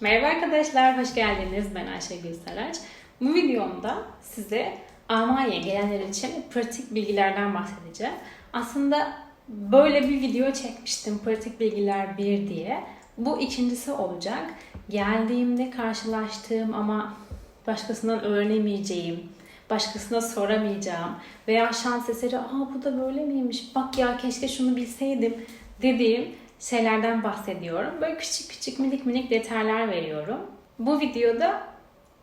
Merhaba arkadaşlar, hoş geldiniz. Ben Ayşegül Saraç. Bu videomda size Almanya'ya gelenler için pratik bilgilerden bahsedeceğim. Aslında böyle bir video çekmiştim, pratik bilgiler 1 diye. Bu ikincisi olacak. Geldiğimde karşılaştığım ama başkasından öğrenemeyeceğim, başkasına soramayacağım veya şans eseri aa bu da böyle miymiş, bak ya keşke şunu bilseydim dediğim şeylerden bahsediyorum. Böyle küçük küçük minik minik detaylar veriyorum. Bu videoda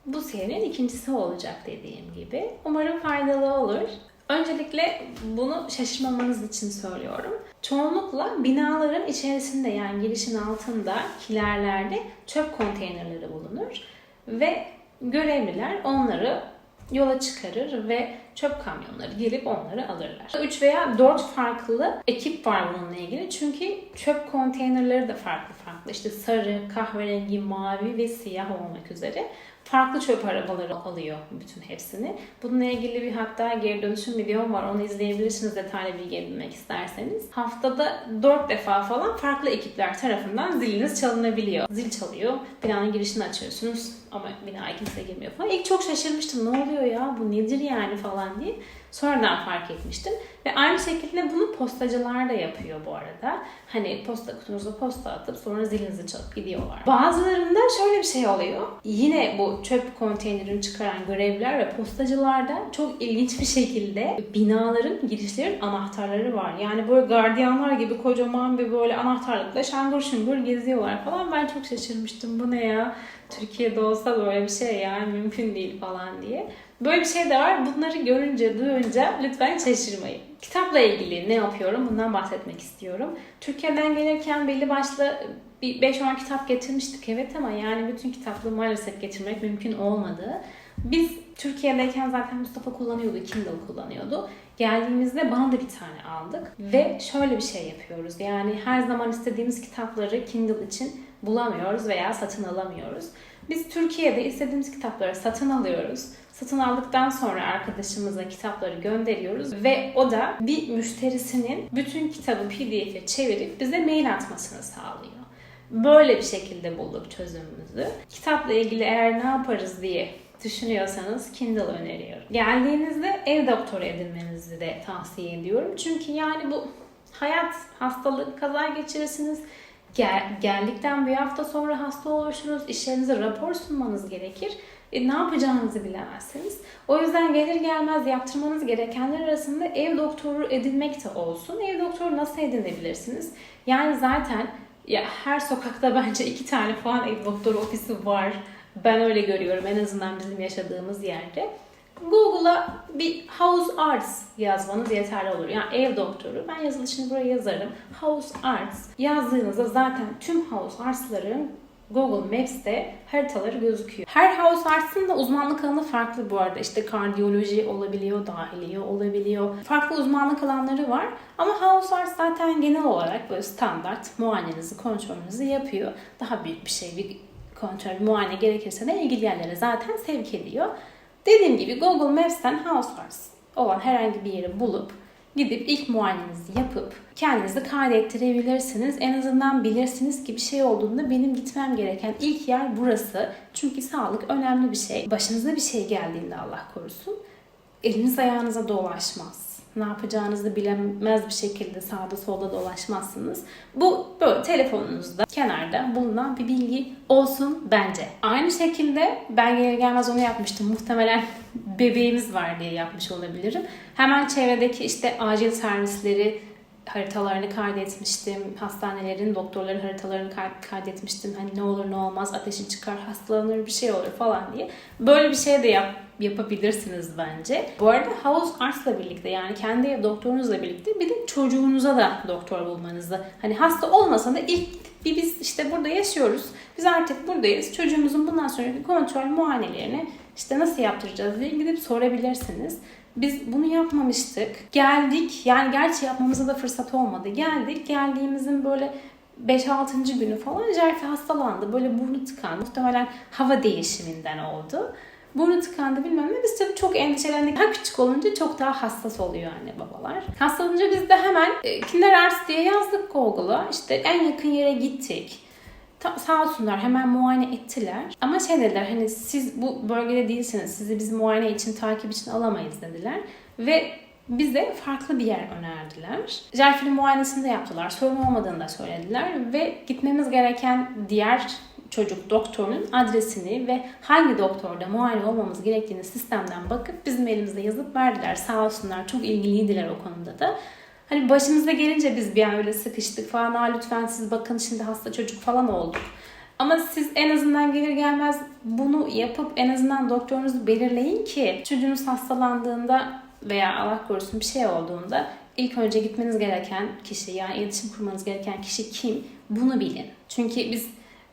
bu serinin ikincisi olacak dediğim gibi. Umarım faydalı olur. Öncelikle bunu şaşırmamanız için söylüyorum. Çoğunlukla binaların içerisinde yani girişin altında kilerlerde çöp konteynerleri bulunur ve görevliler onları yola çıkarır ve çöp kamyonları gelip onları alırlar. 3 veya 4 farklı ekip var bununla ilgili. Çünkü çöp konteynerleri de farklı farklı. İşte sarı, kahverengi, mavi ve siyah olmak üzere farklı çöp arabaları alıyor bütün hepsini. Bununla ilgili bir hatta geri dönüşüm videom var. Onu izleyebilirsiniz detaylı bilgi edinmek isterseniz. Haftada 4 defa falan farklı ekipler tarafından ziliniz çalınabiliyor. Zil çalıyor. Binanın girişini açıyorsunuz ama binaya kimse girmiyor falan. İlk çok şaşırmıştım. Ne oluyor ya? Bu nedir yani falan diye. Sonradan fark etmiştim. Ve aynı şekilde bunu postacılar da yapıyor bu arada. Hani posta kutunuza posta atıp sonra zilinizi çalıp gidiyorlar. Bazılarında şöyle bir şey oluyor. Yine bu çöp konteynerini çıkaran görevliler ve postacılarda çok ilginç bir şekilde binaların girişlerin anahtarları var. Yani böyle gardiyanlar gibi kocaman bir böyle anahtarlıkla şangır şungur geziyorlar falan. Ben çok şaşırmıştım. Bu ne ya? Türkiye'de olsa böyle bir şey yani mümkün değil falan diye. Böyle bir şey de var. Bunları görünce, duyunca lütfen şaşırmayın. Kitapla ilgili ne yapıyorum? Bundan bahsetmek istiyorum. Türkiye'den gelirken belli başlı bir 5-10 kitap getirmiştik evet ama yani bütün kitaplığı maalesef getirmek mümkün olmadı. Biz Türkiye'deyken zaten Mustafa kullanıyordu, Kindle kullanıyordu. Geldiğimizde bana da bir tane aldık ve şöyle bir şey yapıyoruz. Yani her zaman istediğimiz kitapları Kindle için bulamıyoruz veya satın alamıyoruz. Biz Türkiye'de istediğimiz kitapları satın alıyoruz. Satın aldıktan sonra arkadaşımıza kitapları gönderiyoruz ve o da bir müşterisinin bütün kitabı pdf'e çevirip bize mail atmasını sağlıyor. Böyle bir şekilde bulduk çözümümüzü. Kitapla ilgili eğer ne yaparız diye düşünüyorsanız Kindle öneriyorum. Geldiğinizde ev doktoru edinmenizi de tavsiye ediyorum. Çünkü yani bu hayat, hastalık, kaza geçirirsiniz. Gel, geldikten bir hafta sonra hasta olursunuz. İşlerinize rapor sunmanız gerekir. E, ne yapacağınızı bilemezsiniz. O yüzden gelir gelmez yaptırmanız gerekenler arasında ev doktoru edinmek de olsun. Ev doktoru nasıl edinebilirsiniz? Yani zaten ya her sokakta bence iki tane falan ev doktoru ofisi var. Ben öyle görüyorum en azından bizim yaşadığımız yerde. Google'a bir house arts yazmanız yeterli olur. Yani ev doktoru. Ben yazılışını buraya yazarım. House arts yazdığınızda zaten tüm house arts'ların Google Maps'te haritaları gözüküyor. Her house arts'ın da uzmanlık alanı farklı bu arada. İşte kardiyoloji olabiliyor, dahiliye olabiliyor. Farklı uzmanlık alanları var. Ama house arts zaten genel olarak böyle standart muayenenizi, kontrolünüzü yapıyor. Daha büyük bir şey, bir kontrol, bir muayene gerekirse de ilgili yerlere zaten sevk ediyor. Dediğim gibi Google Maps'ten house arts olan herhangi bir yeri bulup gidip ilk muayenenizi yapıp kendinizi kaydettirebilirsiniz. En azından bilirsiniz ki bir şey olduğunda benim gitmem gereken ilk yer burası. Çünkü sağlık önemli bir şey. Başınıza bir şey geldiğinde Allah korusun eliniz ayağınıza dolaşmaz. Ne yapacağınızı bilemez bir şekilde sağda solda dolaşmazsınız. Bu böyle telefonunuzda kenarda bulunan bir bilgi olsun bence. Aynı şekilde ben gelir gelmez onu yapmıştım. Muhtemelen bebeğimiz var diye yapmış olabilirim. Hemen çevredeki işte acil servisleri haritalarını kaydetmiştim. Hastanelerin, doktorların haritalarını kaydetmiştim. Hani ne olur ne olmaz ateşin çıkar, hastalanır bir şey olur falan diye. Böyle bir şey de yap, yapabilirsiniz bence. Bu arada House Arts'la birlikte yani kendi doktorunuzla birlikte bir de çocuğunuza da doktor bulmanızı. Hani hasta olmasa da ilk bir biz işte burada yaşıyoruz. Biz artık buradayız. Çocuğumuzun bundan sonraki kontrol muayenelerini işte nasıl yaptıracağız diye gidip sorabilirsiniz. Biz bunu yapmamıştık. Geldik. Yani gerçi yapmamıza da fırsat olmadı. Geldik. Geldiğimizin böyle 5-6. günü falan Jerfi hastalandı. Böyle burnu tıkandı. Muhtemelen hava değişiminden oldu. Burnu tıkandı bilmem ne. Biz tabii çok endişelendik. Daha küçük olunca çok daha hassas oluyor anne babalar. Hastalanınca biz de hemen e, Kinder Arts diye yazdık Google'a. İşte en yakın yere gittik. Ta- sağ olsunlar hemen muayene ettiler. Ama şey dediler hani siz bu bölgede değilsiniz. Sizi biz muayene için takip için alamayız dediler. Ve bize farklı bir yer önerdiler. Jelfil'in muayenesini de yaptılar. Sorun olmadığını da söylediler. Ve gitmemiz gereken diğer çocuk doktorunun adresini ve hangi doktorda muayene olmamız gerektiğini sistemden bakıp bizim elimizde yazıp verdiler. Sağ olsunlar çok ilgiliydiler o konuda da. Hani başımıza gelince biz bir an öyle sıkıştık falan. Aa, lütfen siz bakın şimdi hasta çocuk falan olduk. Ama siz en azından gelir gelmez bunu yapıp en azından doktorunuzu belirleyin ki çocuğunuz hastalandığında veya Allah korusun bir şey olduğunda ilk önce gitmeniz gereken kişi yani iletişim kurmanız gereken kişi kim bunu bilin. Çünkü biz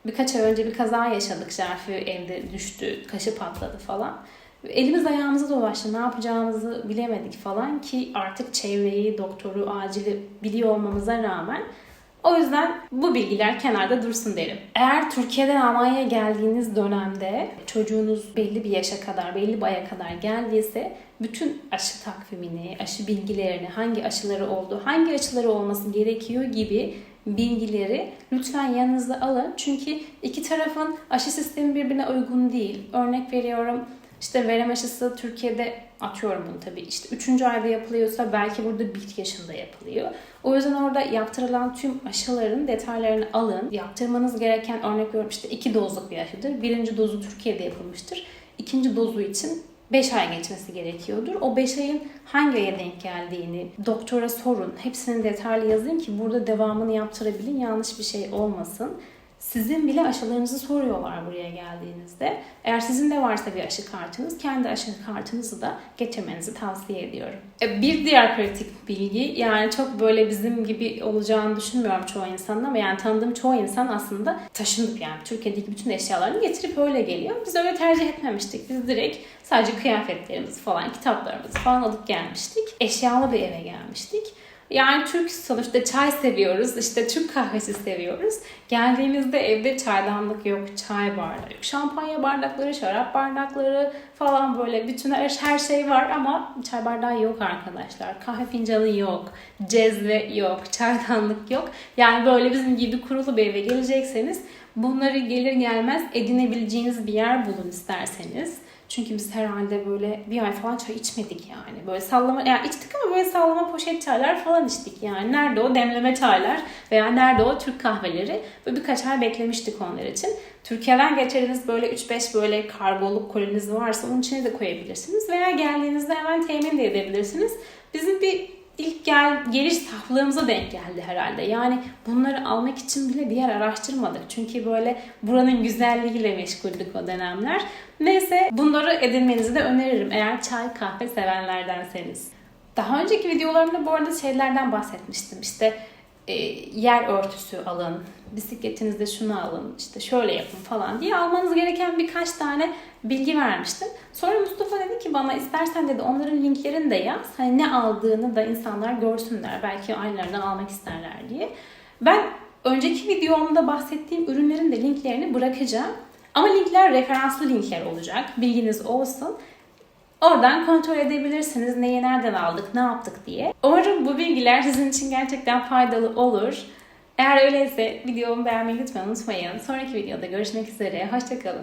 birkaç ay önce bir kaza yaşadık. Şerfi evde düştü, kaşı patladı falan. Elimiz ayağımıza dolaştı. Ne yapacağımızı bilemedik falan ki artık çevreyi, doktoru, acili biliyor olmamıza rağmen o yüzden bu bilgiler kenarda dursun derim. Eğer Türkiye'den Almanya'ya geldiğiniz dönemde çocuğunuz belli bir yaşa kadar, belli bir aya kadar geldiyse bütün aşı takvimini, aşı bilgilerini, hangi aşıları oldu, hangi aşıları olması gerekiyor gibi bilgileri lütfen yanınıza alın. Çünkü iki tarafın aşı sistemi birbirine uygun değil. Örnek veriyorum işte verem aşısı Türkiye'de atıyorum bunu tabii işte 3. ayda yapılıyorsa belki burada 1 yaşında yapılıyor. O yüzden orada yaptırılan tüm aşıların detaylarını alın. Yaptırmanız gereken örnek veriyorum işte 2 dozluk bir aşıdır. Birinci dozu Türkiye'de yapılmıştır. İkinci dozu için 5 ay geçmesi gerekiyordur. O 5 ayın hangi aya denk geldiğini doktora sorun. Hepsini detaylı yazın ki burada devamını yaptırabilin. Yanlış bir şey olmasın. Sizin bile aşılarınızı soruyorlar buraya geldiğinizde. Eğer sizin de varsa bir aşı kartınız, kendi aşı kartınızı da getirmenizi tavsiye ediyorum. E, Bir diğer kritik bilgi, yani çok böyle bizim gibi olacağını düşünmüyorum çoğu insanın ama yani tanıdığım çoğu insan aslında taşınıp yani Türkiye'deki bütün eşyalarını getirip öyle geliyor. Biz öyle tercih etmemiştik. Biz direkt sadece kıyafetlerimizi falan, kitaplarımızı falan alıp gelmiştik. Eşyalı bir eve gelmiştik. Yani Türk sonuçta çay seviyoruz, işte Türk kahvesi seviyoruz. Geldiğimizde evde çaydanlık yok, çay bardağı yok, şampanya bardakları, şarap bardakları falan böyle bütün her, her şey var ama çay bardağı yok arkadaşlar. Kahve fincanı yok, cezve yok, çaydanlık yok. Yani böyle bizim gibi kurulu bir eve gelecekseniz bunları gelir gelmez edinebileceğiniz bir yer bulun isterseniz. Çünkü biz herhalde böyle bir ay falan çay içmedik yani. Böyle sallama, yani içtik ama böyle sallama poşet çaylar falan içtik yani. Nerede o demleme çaylar veya nerede o Türk kahveleri. Böyle birkaç ay beklemiştik onlar için. Türkiye'den geçeriniz böyle 3-5 böyle kargoluk koliniz varsa onun içine de koyabilirsiniz. Veya geldiğinizde hemen temin de edebilirsiniz. Bizim bir ilk gel, geliş saflığımıza denk geldi herhalde. Yani bunları almak için bile bir yer araştırmadık. Çünkü böyle buranın güzelliğiyle meşguldük o dönemler. Neyse bunları edinmenizi de öneririm eğer çay kahve sevenlerdenseniz. Daha önceki videolarımda bu arada şeylerden bahsetmiştim. İşte e, yer örtüsü alın, bisikletinizde şunu alın, işte şöyle yapın falan diye almanız gereken birkaç tane bilgi vermiştim. Sonra Mustafa dedi ki bana istersen dedi onların linklerini de yaz. Hani ne aldığını da insanlar görsünler. Belki aynılarını almak isterler diye. Ben önceki videomda bahsettiğim ürünlerin de linklerini bırakacağım. Ama linkler referanslı linkler olacak. Bilginiz olsun. Oradan kontrol edebilirsiniz neyi nereden aldık, ne yaptık diye. Umarım bu bilgiler sizin için gerçekten faydalı olur. Eğer öyleyse videomu beğenmeyi lütfen unutmayın. Sonraki videoda görüşmek üzere. Hoşçakalın.